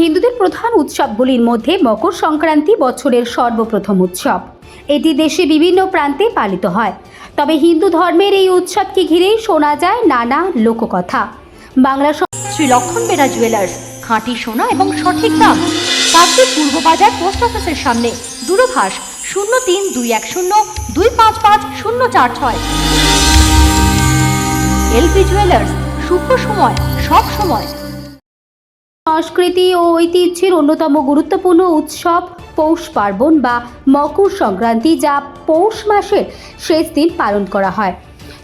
হিন্দুদের প্রধান উৎসবগুলির মধ্যে মকর সংক্রান্তি বছরের সর্বপ্রথম উৎসব। এটি দেশে বিভিন্ন প্রান্তে পালিত হয়। তবে হিন্দু ধর্মের এই উৎসবকে ঘিরেই শোনা যায় নানা লোককথা। বাংলা শ্রী লক্ষণ বেরা জুয়েলার্স খাঁটি সোনা এবং সঠিক দাম। কাকদ্বীপ পূর্ব বাজার পোস্ট অফিসের সামনে। দূরভাষ শূন্য তিন দুই এক শূন্য দুই পাঁচ পাঁচ শূন্য চার ছয়। এলপি জুয়েলার্স শুভ সময়, সব সময়। সংস্কৃতি ও ঐতিহ্যের অন্যতম গুরুত্বপূর্ণ উৎসব পৌষ পার্বণ বা মকর সংক্রান্তি, যা পৌষ মাসের শেষ দিন পালন করা হয়।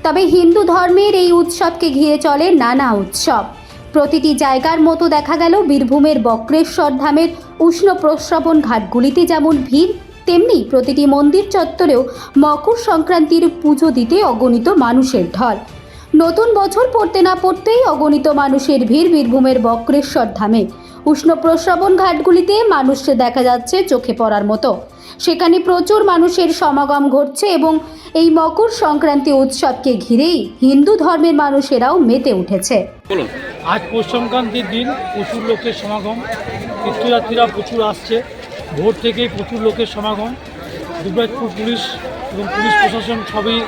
তবে হিন্দু ধর্মের এই উৎসবকে ঘিরে চলে নানা উৎসব। প্রতিটি জায়গার মতো দেখা গেল বীরভূমের বক্রেশ্বর ধামের উষ্ণ প্রস্রবণ ঘাটগুলিতে যেমন ভিড়, তেমনি প্রতিটি মন্দির চত্বরেও মকর সংক্রান্তির পুজো দিতে অগণিত মানুষের ঢল। নতুন বছর পড়তে না পড়তেই অগণিত মানুষের ভিড় বীরভূমের বক্রেশ্বর ধামে। উষ্ণ প্রস্রবণ ঘাটগুলিতে মানুষকে দেখা যাচ্ছে চোখে পড়ার মতো। সেখানে প্রচুর মানুষের সমাগম ঘটছে এবং এই মকর সংক্রান্তি উৎসবকে ঘিরেই হিন্দু ধর্মের মানুষেরাও মেতে উঠেছে। আজ পৌষ সংক্রান্তির দিন প্রচুর লোকের সমাগম তীর্থযাত্রীরা প্রচুর আসছে ভোর থেকেই প্রচুর লোকের সমাগম। দুর্গাপুর পুলিশ এবং পুলিশ প্রশাসন সবই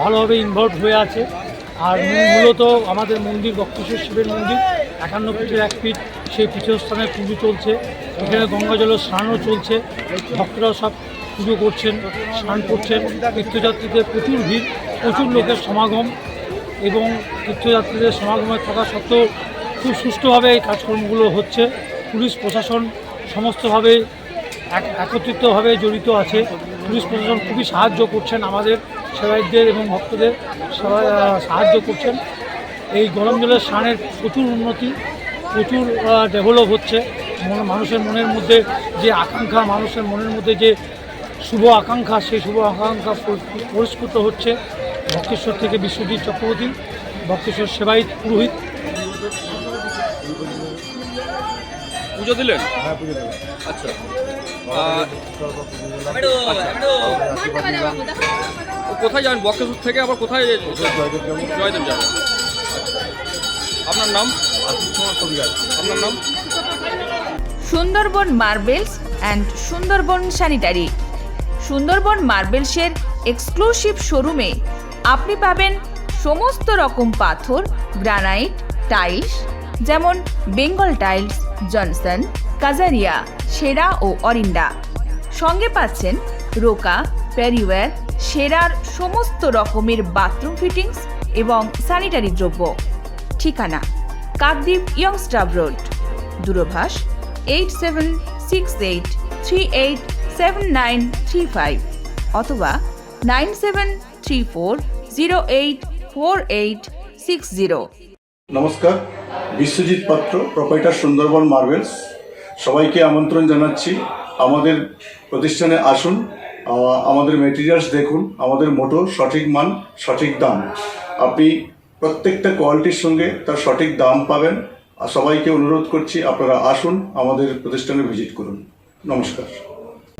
ভালোভাবে ইনভলভ হয়ে আছে। আর মূলত আমাদের মন্দির, বক্রেশ্বর শিবের মন্দির, একান্ন ফিটের এক ফিট, সেই পীঠস্থানে পুজো চলছে। এখানে গঙ্গা জলের স্নানও চলছে। ভক্তরাও সব পুজো করছেন, স্নান করছেন। তীর্থযাত্রীদের প্রচুর ভিড়, প্রচুর লোকের সমাগম এবং তীর্থযাত্রীদের সমাগমে থাকা সত্ত্বেও খুব সুষ্ঠুভাবে এই কাজকর্মগুলো হচ্ছে। পুলিশ, প্রশাসন সমস্তভাবে এক- একত্রিতভাবে জড়িত আছে। পুলিশ, প্রশাসন খুবই সাহায্য করছেন আমাদের। সেবায়তদের এবং ভক্তদের সবাই সাহায্য করছেন। এই গরম জলের স্নানের প্রচুর উন্নতি, প্রচুর ডেভেলপ হচ্ছে। মন- মানুষের মনের মধ্যে যে আকাঙ্ক্ষা, মানুষের মনের মধ্যে যে শুভ আকাঙ্ক্ষা, সেই শুভ আকাঙ্ক্ষা পরি- পরিস্ফুট হচ্ছে। বক্রেশ্বর থেকে বিশ্বজিৎ চক্রবর্তী বক্রেশ্বর সেবায়িত পুরোহিত। পুজো দিলেন? আচ্ছা। আহ, ও কোথায় যাবেন বক্রেশ্বর থেকে আবার কোথায় জয়দেব যাবেন? আচ্ছা। আপনার নাম? আপনার নাম? Sundarban marbles and Sundarban sanitary. Sundarban মার্বেলসের exclusive শোরুমে আপনি পাবেন সমস্ত রকম পাথর গ্রানাইট টাইলস যেমন বেঙ্গল টাইলস, জনসন, কাজারিয়া, সেরা ও অরিন্ডা সঙ্গে পাচ্ছেন রোকা, প্যারিওয়্যার, সেরার সমস্ত রকমের বাথরুম ফিটিংস এবং স্যানিটারি দ্রব্য। ঠিকানা, Kakdwip youngster road, দূরভাষ eight seven six eight three eight seven nine three five অথবা nine seven three four zero eight four eight six zero. নমস্কার, বিশ্বজিৎ পাত্র প্রোপাইটার সুন্দরবন মার্বেলস। সবাইকে আমন্ত্রণ জানাচ্ছি। আমাদের প্রতিষ্ঠানে আসুন আমাদের মেটেরিয়ালস দেখুন, আমাদের মোটো সঠিক মান, সঠিক দাম। আপনি প্রত্যেকটা কোয়ালিটির সঙ্গে তার সঠিক দাম পাবেন। সবাইকে অনুরোধ করছি, আপনারা আসুন আমাদের প্রতিষ্ঠানে ভিজিট করুন। নমস্কার।